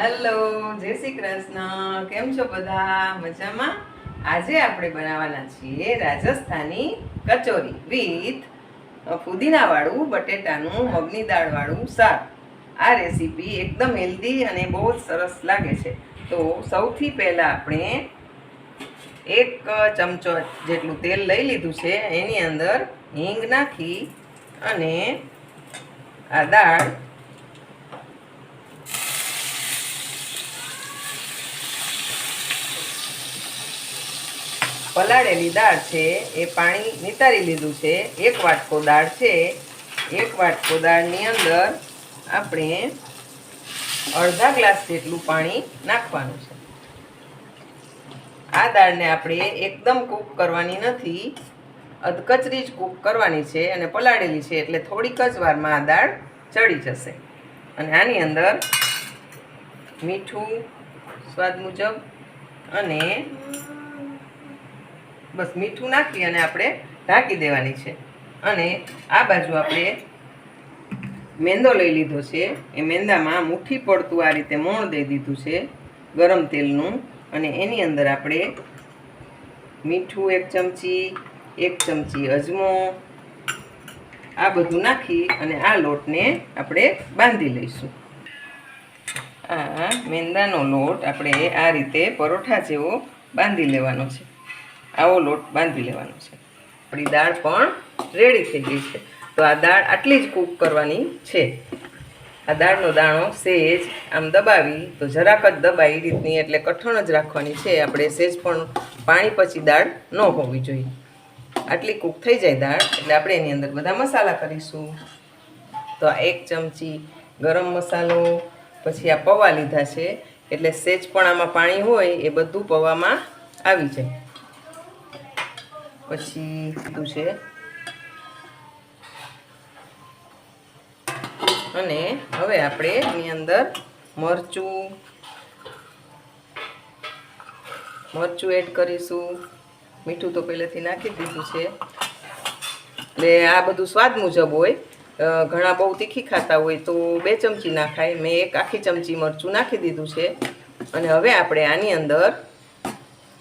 Hello, જય શ્રી કૃષ્ણ. કેમ છો બધા? મજામાં? આજે આપણે બનાવવાના છીએ રાજસ્થાની કચોરી વિથ ફુદીનાવાળું, બટેટાનું, મગની દાળવાળું શાક. આ રેસીપી એકદમ હેલ્ધી અને બહુ જ સરસ લાગે છે. તો સૌથી પહેલાં આપણે એક ચમચો જેટલું તેલ લઈ લીધું છે. એની અંદર હિંગ નાખી અને આ દાળ પલાળેલી દાળ છે, એ પાણી નિતારી લીધું છે, એક વાટકો દાળ છે, એક વાટકો દાળની અંદર આપણે અડધા ગ્લાસ જેટલું પાણી નાખવાનું છે. આ દાળને આપણે એકદમ કૂક કરવાની નથી, અધકચરી જ કૂક કરવાની છે અને પલાળેલી છે, એટલે થોડીક જ વારમાં આ દાળ ચડી જશે. અને આની અંદર મીઠું સ્વાદ મુજબ અને બસ મીઠું નાખી અને આપણે ઢાંકી દેવાની છે. અને આ બાજુ આપણે મેંદો લઈ લીધો છે. એ મેંદામાં મુઠ્ઠી પડતું આ રીતે મોણ દઈ દીધું છે ગરમ તેલનું. અને એની અંદર આપણે મીઠું એક ચમચી એક ચમચી અજમો, આ બધું નાખી અને આ લોટને આપણે બાંધી લઈશું. આ મેંદાનો લોટ આપણે આ રીતે પરોઠા જેવો બાંધી લેવાનો છે. આવો લોટ બાંધી લેવાનો છે. આપણી દાળ પણ રેડી થઈ ગઈ છે. તો આ દાળ આટલી જ કૂક કરવાની છે. આ દાળનો દાણો સેજ આમ દબાવી, તો જરાક જ દબાવી રીતની એટલે કઠણ જ રાખવાની છે. આપણે સેજ પણ પાણી પછી દાળ ન હોવી જોઈએ. આટલી કૂક થઈ જાય દાળ, એટલે આપણે એની અંદર બધા મસાલા કરીશું. તો આ એક ચમચી ગરમ મસાલો, પછી આ પૌવા લીધા છે. એટલે સેજ પણ આમાં પાણી હોય, એ બધું પૌવામાં આવી જાય. પછી શું છે. અને હવે આપણે એની અંદર મરચું મરચું એડ કરીશું. મીઠું તો પહેલેથી નાખી દીધું છે. એટલે આ બધું સ્વાદ મુજબ હોય ઘણા બહુ તીખી ખાતા હોય તો બે ચમચી નાખાય. મેં એક આખી ચમચી મરચું નાખી દીધું છે. અને હવે આપણે આની અંદર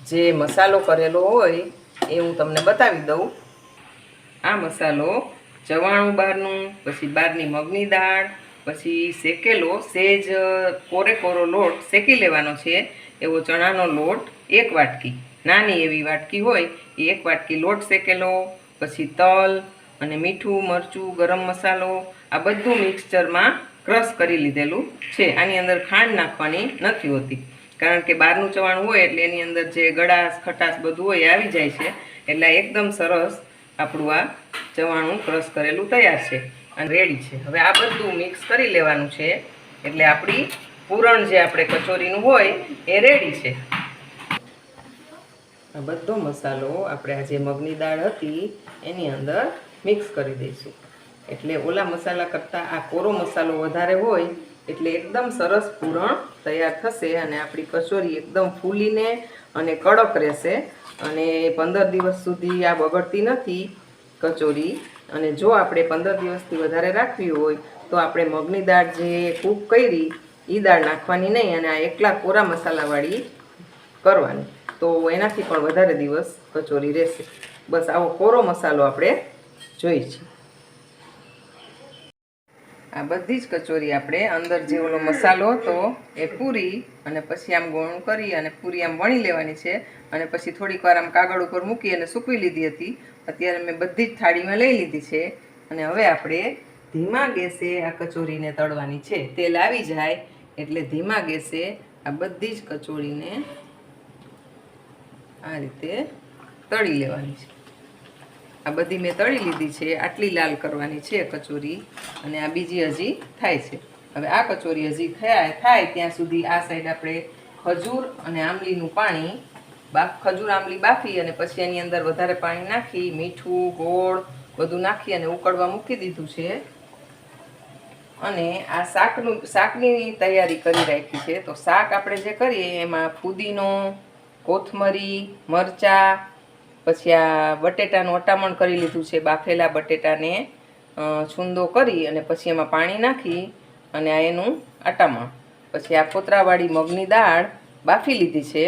જે મસાલો કરેલો હોય એ હું તમને બતાવી દઉં. આ મસાલો ચવાણું બહારનું, પછી બહારની મગની દાળ, પછી શેકેલો સેજ, કોરે કોરો લોટ શેકી લેવાનો છે. એવો ચણાનો લોટ એક વાટકી. નાની એવી વાટકી હોય, એ એક વાટકી લોટ શેકેલો, પછી તલ અને મીઠું, મરચું, ગરમ મસાલો, આ બધું મિક્સચરમાં ક્રશ કરી લીધેલું છે. આની અંદર ખાંડ નાખવાની નથી હોતી. કારણ કે બહારનું ચવાણું હોય એટલે એની અંદર જે ગળાશ, ખટાશ બધું હોય એ આવી જાય છે. એટલે એકદમ સરસ આપણું આ ચવાણું ક્રશ કરેલું તૈયાર છે અને રેડી છે. હવે આ બધું મિક્સ કરી લેવાનું છે. એટલે આપણી પૂરણ જે આપણે કચોરીનું હોય એ રેડી છે. આ બધો મસાલો આપણે આ જે મગની દાળ હતી એની અંદર મિક્સ કરી દઈશું. એટલે ઓલા મસાલા કરતાં આ કોરો મસાલો વધારે હોય એટલે એકદમ સરસ પૂરણ તૈયાર થશે અને આપણી કચોરી એકદમ ફૂલીને અને કડક રહેશે. અને પંદર દિવસ સુધી આ બગડતી નથી કચોરી. અને જો આપણે પંદર દિવસથી વધારે રાખવી હોય, તો આપણે મગની દાળ જે કૂક કરી એ દાળ નાખવાની નહીં અને આ એકલા કોરા મસાલાવાળી કરવાની. તો એનાથી પણ વધારે દિવસ કચોરી રહેશે. બસ આવો કોરો મસાલો આપણે જોઈ છે આ બધી જ કચોરી આપણે અંદર જે ઓલો મસાલો હતો, એ પૂરી અને પછી આમ ગોળું કરી અને પૂરી આમ વણી લેવાની છે અને પછી થોડીક વાર આમ કાગળ ઉપર મૂકી અને સૂકવી લીધી હતી. અત્યારે મેં બધી જ થાળીમાં લઈ લીધી છે અને હવે આપણે ધીમા ગેસે આ કચોરીને તળવાની છે. તેલ આવી જાય એટલે ધીમા ગેસે આ બધી જ કચોરીને આ રીતે તળી લેવાની છે. આ બધી મેં તળી લીધી છે, આટલી લાલ કરવાની છે કચોરી, અને આ બીજી હજી થાય છે. હવે આ કચોરી હજી થાય થાય ત્યાં સુધી આ સાઈડ આપણે ખજૂર અને આંબલીનું પાણી બાફ, ખજૂર, આંબલી બાફી અને પછી એની અંદર વધારે પાણી નાખી, મીઠું, ગોળ બધું નાખી અને ઉકળવા મૂકી દીધું છે. અને આ શાકનું, શાકની તૈયારી કરી રાખી છે. તો શાક આપણે જે કરીએ, એમાં ફુદીનો, કોથમરી, મરચાં પછી આ બટેટાનું અટામણ કરી લીધું છે, બાફેલા બટેટાને છૂંદો કરી અને પછી એમાં પાણી નાખી અને આ એનું અટામણ. પછી આ ફોતરાવાળી મગની દાળ બાફી લીધી છે.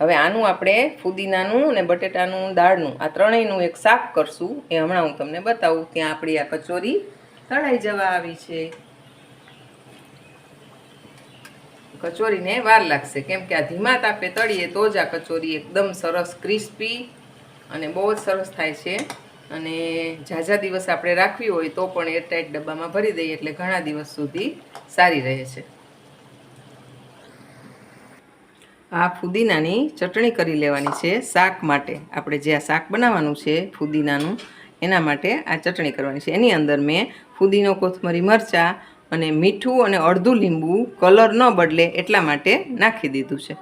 હવે આનું આપણે ફુદીનાનું અને બટેટાનું દાળનું આ ત્રણેયનું એક શાક કરશું. એ હમણાં હું તમને બતાવું. ત્યાં આપણી આ કચોરી તળાઈ જવા આવી છે. કચોરીને વાર લાગશે. કેમ કે આ ધીમા તાપે તળીએ તો જ આ કચોરી એકદમ સરસ, ક્રિસ્પી અને બહુ જ સરસ થાય છે. અને ઝાઝા દિવસ આપણે રાખવી હોય તો પણ એરટાઈટ ડબ્બામાં ભરી દઈએ એટલે ઘણા દિવસ સુધી સારી રહે છે. આ ફુદીનાની ચટણી કરી લેવાની છે શાક માટે. આપણે જે આ શાક બનાવવાનું છે ફુદીનાનું, એના માટે આ ચટણી કરવાની છે. એની અંદર મેં ફુદીનો, કોથમરી, મરચાં અને મીઠું અને અડધું લીંબુ કલર ન બદલે એટલા માટે નાખી દીધું છે.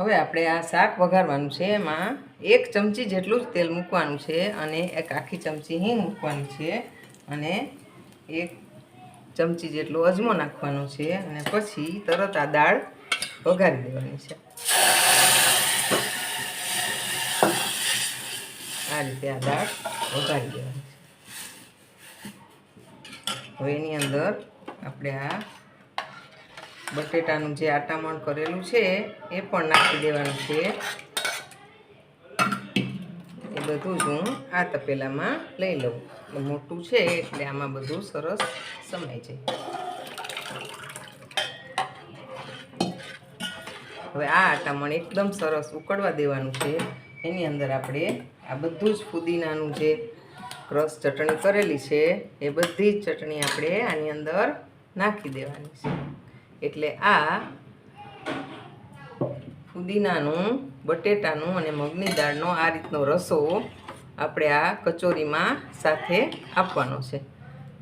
હવે આપણે આ શાક વઘારવાનું છે. એમાં એક ચમચી જેટલું જ તેલ મૂકવાનું છે અને એક આખી ચમચી હિંગ મૂકવાની છે અને એક ચમચી જેટલો અજમો નાખવાનો છે અને પછી તરત આ દાળ વઘારી દેવાની છે. આ રીતે આ દાળ વઘારી દેવાની છે. હવે એની અંદર આપણે આ બટેટાનું જે આટામણ કરેલું છે, એ પણ નાખી દેવાનું છે. એ બધું જ હું આ તપેલામાં લઈ લઉં. મોટું છે એટલે આમાં બધું સરસ સમાય જાય. હવે આ આટામણ એકદમ સરસ ઉકળવા દેવાનું છે. એની અંદર આપણે આ બધું જ ફુદીનાનું જે ક્રસ ચટણી કરેલી છે, એ બધી જ ચટણી આપણે આની અંદર નાખી દેવાની છે. એટલે આ ફુદીનાનું, બટેટાનું અને મગની દાળનો આ રીતનો રસો આપણે આ કચોરીમાં સાથે આપવાનો છે.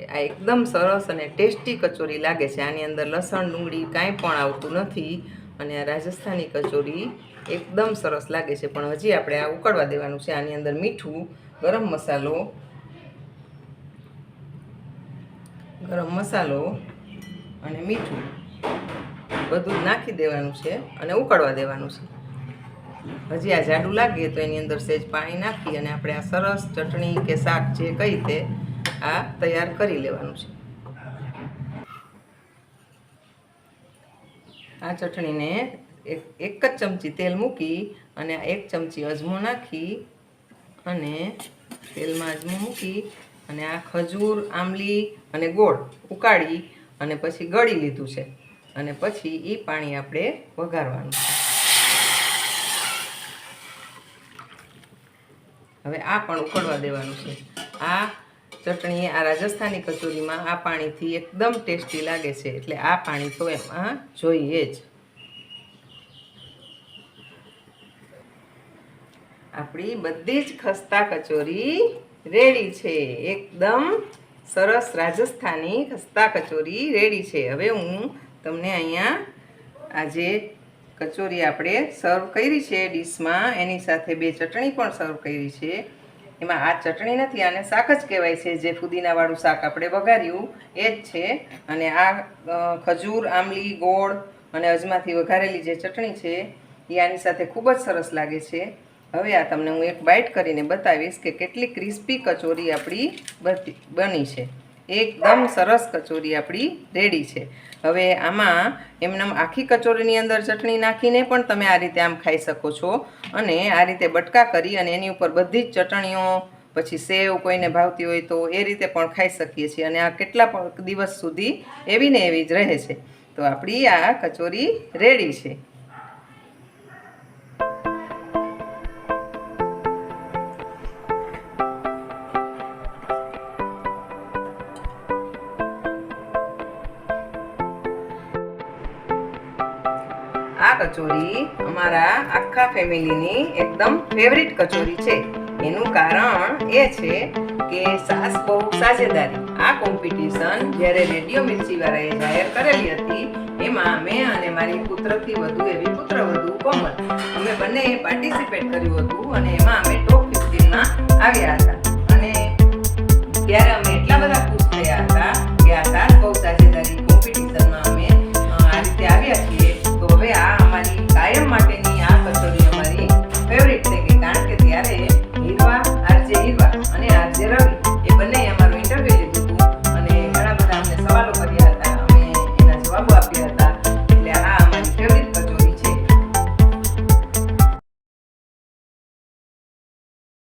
આ એકદમ સરસ અને ટેસ્ટી કચોરી લાગે છે. આની અંદર લસણ, ડુંગળી કાંઈ પણ આવતું નથી અને આ રાજસ્થાની કચોરી એકદમ સરસ લાગે છે. પણ હજી આપણે આ ઉકળવા દેવાનું છે. આની અંદર મીઠું, ગરમ મસાલો ગરમ મસાલો અને મીઠું. બધું નાખી દેવાનું છે અને ઉકળવા દેવાનું છે. હજી આ જાડું લાગે તો એની અંદર સેજ પાણી નાખી અને આપણે આ સરસ ચટણી કે શાક જે કઈ તે આ તૈયાર કરી લેવાનું છે. આ ચટણીને એક જ ચમચી તેલ મૂકી અને એક ચમચી અજમો નાખી અને તેલમાં અજમો મૂકી અને આ ખજૂર આમલી અને ગોળ ઉકાળી અને પછી ગળી લીધું છે. અને પછી એ પાણી આપણે વઘારવાનું હવે આ પણ ઉકળવા દેવાનું છે. આ ચટણી આ રાજસ્થાની કચોરીમાં આ પાણીથી એકદમ ટેસ્ટી લાગે છે. એટલે આ પાણી તો એમાં જોઈએ જ. આપણી બધી જ ખસ્તા કચોરી રેડી છે. એકદમ સરસ રાજસ્થાની ખસ્તા કચોરી રેડી છે. હવે હું તમને અહીંયા આજે કચોરી આપણે સર્વ કરી છે ડીશમાં. એની સાથે બે ચટણી પણ સર્વ કરી છે. એમાં આ ચટણી નથી, આને શાક જ કહેવાય છે. જે ફુદીનાવાળું શાક આપણે વઘાર્યું, એ જ છે. અને આ ખજૂર, આંબલી, ગોળ અને અજમાથી વઘારેલી જે ચટણી છે, એ આની સાથે ખૂબ જ સરસ લાગે છે. હવે આ તમને હું એક બાઇટ કરીને બતાવીશ કે કેટલી ક્રિસ્પી કચોરી આપણી બની છે. એકદમ સરસ કચોરી આપણી રેડી છે. હવે આમાં એમનેમ આખી કચોરીની અંદર ચટણી નાખીને પણ તમે આ રીતે આમ ખાઈ શકો છો અને આ રીતે બટકા કરી અને એની ઉપર બધી જ ચટણીઓ, પછી સેવ કોઈને ભાવતી હોય તો એ રીતે પણ ખાઈ શકીએ છીએ અને આ કેટલા દિવસ સુધી એવી ને એવી જ રહે છે. તો આપણી આ કચોરી રેડી છે. કચોરી અમારા આખા ફેમિલીની એકદમ ફેવરિટ કચોરી છે. એનું કારણ એ છે કે સાસ બહુ સાજેદારી. આ કોમ્પિટિશન જ્યારે રેડિયો મિર્ચીવાળાએ જાહેર કરેલી હતી, એમાં અમે અને મારી પુત્રથી વધુ એવી પુત્રવધુ કોમલ. અમે બંને પાર્ટિસિપેટ કર્યું હતું અને એમાં અમે ટોપ ફિફ્ટીનમાં આવ્યા હતા. અને ત્યારે અમે એટલા બધા ખુશ થયા હતા કે આ સાસ